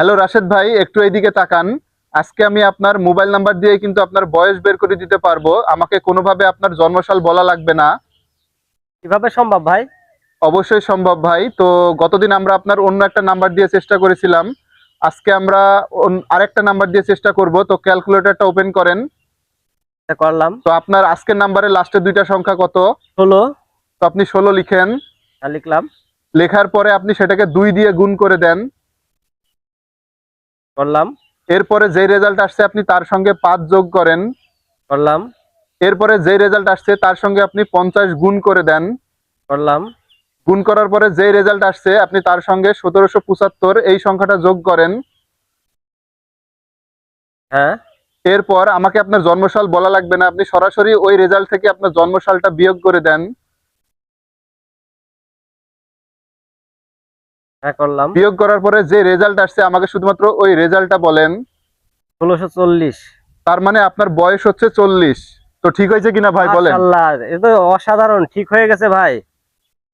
Hello Rashed ভাই একটু এইদিকে তাকান। আজকে আমি আপনার মোবাইল নাম্বার দিয়ে কিন্তু আপনার বয়স বের করে দিতে পারব। আমাকে কোনোভাবে আপনার জন্মসাল বলা লাগবে না। কীভাবে সম্ভব ভাই? অবশ্যই সম্ভব ভাই। তো গতদিন আমরা আপনার অন্য একটা নাম্বার দিয়ে চেষ্টা করেছিলাম। আজকে আমরা আরেকটা নাম্বার দিয়ে চেষ্টা করব। তো ক্যালকুলেটরটা ওপেন করেন। এটা করলাম। তো আপনার আজকের নাম্বারে লাস্টের দুইটা সংখ্যা কত? ষোলো। তো আপনি ষোলো লিখেন। লিখলাম। লেখার পরে আপনি সেটাকে দুই দিয়ে গুণ করে দেন। করলাম। এরপরে যে রেজাল্ট আসছে আপনি তার সঙ্গে পাঁচ যোগ করেন। করলাম। এরপরে যে রেজাল্ট আসছে তার সঙ্গে আপনি পঞ্চাশ গুণ করে দেন। করলাম। গুণ করার পরে যে রেজাল্ট আসছে আপনি তার সঙ্গে সতেরোশো পঁচাত্তর এই সংখ্যাটা যোগ করেন। হ্যাঁ। এরপর আমাকে আপনার জন্মসাল বলা লাগবে না। আপনি সরাসরি ওই রেজাল্ট থেকে আপনার জন্মসালটা বিয়োগ করে দেন। করলাম। বিয়োগ করার পরে যে রেজাল্ট আসছে আমাকে শুধুমাত্র ওই রেজাল্টটা বলেন। ষোলোশো চল্লিশ। তার মানে আপনার বয়স হচ্ছে চল্লিশ। তো ঠিক হয়েছে কিনা ভাই বলেন। অসাধারণ ঠিক হয়ে গেছে ভাই।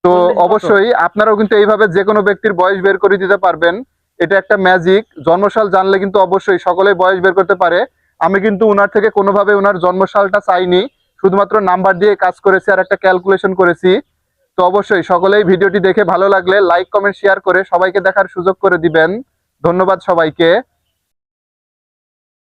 তো অবশ্যই আপনারাও কিন্তু এইভাবে যে কোনো ব্যক্তির বয়স বের করে দিতে পারবেন। এটা একটা ম্যাজিক জন্মসাল জানলে কিন্তু অবশ্যই সকলেই বয়স বের করতে পারে। আমি কিন্তু উনার থেকে কোনোভাবে উনার জন্মসালটা চাইনি শুধুমাত্র নাম্বার দিয়ে কাজ করেছি আর একটা ক্যালকুলেশন করেছি। তো অবশ্যই সকলেই ভিডিওটি দেখে ভালো লাগলে লাইক কমেন্ট শেয়ার করে সবাইকে দেখার সুযোগ করে দিবেন। ধন্যবাদ সবাইকে।